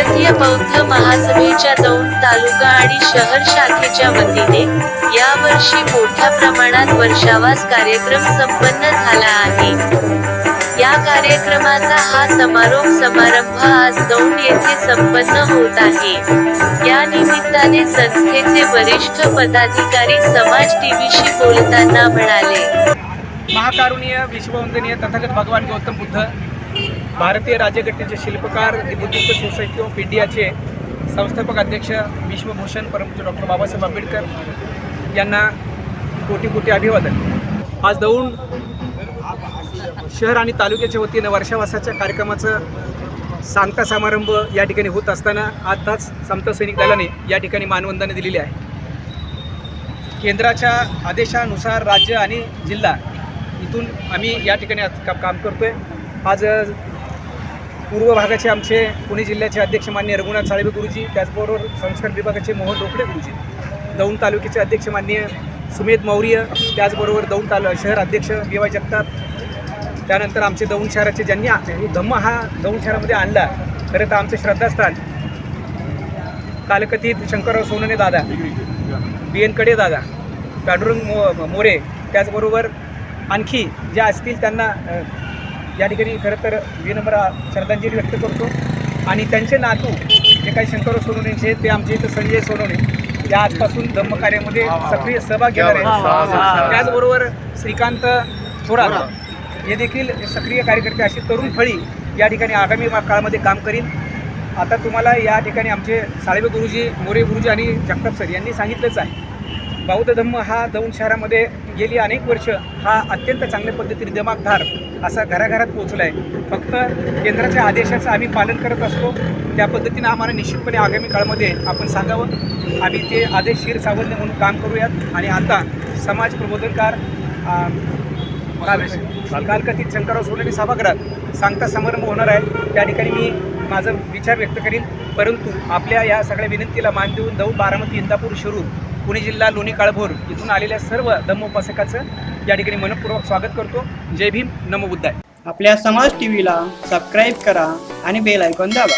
भारतीय बौद्ध महासभेच्या दौंड तालुका आणि शहर शाखेच्या वतीने यावर्षी मोठ्या प्रमाणात वर्षावास कार्यक्रम संपन्न झाला आहे. या कार्यक्रमाचा हा समारोप समारंभ आज दौंड येथे संपन्न होत आहे. या निमित्ताने संस्थेचे वरिष्ठ पदाधिकारी समाज टीव्हीशी बोलताना म्हणाले. महाकारुणीय विश्ववंदनीय तथागत भगवान गौतम बुद्ध भारतीय राज्यघटनेचे शिल्पकार दी बुद्धिस्ट सोसायटी ऑफ इंडियाचे संस्थापक अध्यक्ष विश्वभूषण परमपूज्य डॉक्टर बाबासाहेब आंबेडकर यांना कोटी कोटी अभिवादन. आज दौंड शहर आणि तालुक्याच्या वतीनं वर्षावासाच्या कार्यक्रमाचं सांगता समारंभ या ठिकाणी होत असताना आताच समता सैनिक दलाने या ठिकाणी मानवंदना दिलेली आहे. केंद्राच्या आदेशानुसार राज्य आणि जिल्हा इथून आम्ही या ठिकाणी आज का काम करतो आहे आज पूर्व भागाचे आमचे पुणे जिल्ह्याचे अध्यक्ष मान्य रघुनाथ साळवे गुरुजी त्याचबरोबर संस्कार विभागाचे मोहन रोकडे गुरुजी दौंड तालुक्याचे अध्यक्ष मान्य सुमेध मौर्य त्याचबरोबर दौंड तालु शहर अध्यक्ष बी वाय जगताप त्यानंतर आमचे दौंड शहराचे ज्यांनी हे धम्म हा दौंड शहरामध्ये आणला खरं तर आमचं श्रद्धास्थान कालकथित शंकरराव सोनने दादा बी एनकडे दादा पांडुरंग मो मोरे त्याचबरोबर आणखी ज्या असतील त्यांना या ठिकाणी खरं तर विनम्र श्रद्धांजली व्यक्त करतो. आणि त्यांचे नातू जे काही शंकरराव सोनवणेचे ते आमचे इथं संजय सोनवणे ते आजपासून धम्म कार्यामध्ये सक्रिय सहभाग घेणार आहेत त्याचबरोबर श्रीकांत थोरात हे देखील सक्रिय कार्यकर्ते अशी तरुण फळी या ठिकाणी आगामी काळामध्ये काम करील आता तुम्हाला या ठिकाणी आमचे साळवे गुरुजी मोरे गुरुजी आणि जगताप सर यांनी सांगितलंच आहे. बौद्ध धम्म हा दौंड शहरामध्ये गेली अनेक वर्ष हा अत्यंत चांगल्या पद्धतीने दिमागधार असा घराघरात पोहोचला आहे फक्त केंद्राच्या आदेशाचं आम्ही पालन करत असतो. त्या पद्धतीनं आम्हाला निश्चितपणे आगामी काळामध्ये आपण सांगावं. आम्ही ते आदेश शिर सावल्य म्हणून काम करूयात. आणि आता समाज प्रबोधनकार कालकथित शंकरराव सोनवणे सभागृहात सांगता समारंभ होणार आहे. त्या ठिकाणी मी माझा विचार व्यक्त करीन. परंतु आपल्या या सगळ्या विनंतीला मान देऊन दौंड बारामती इंदापूर शिरूर. पुणे जिल्हा लोणी काळभोर इथून आलेल्या सर्व धम्मोपासकाचं या ठिकाणी मनपूर्वक स्वागत करतो. जय भीम नमो बुद्धाय. आपल्या समाज टीव्हीला सबस्क्राईब करा आणि बेल ऐकून दाबा.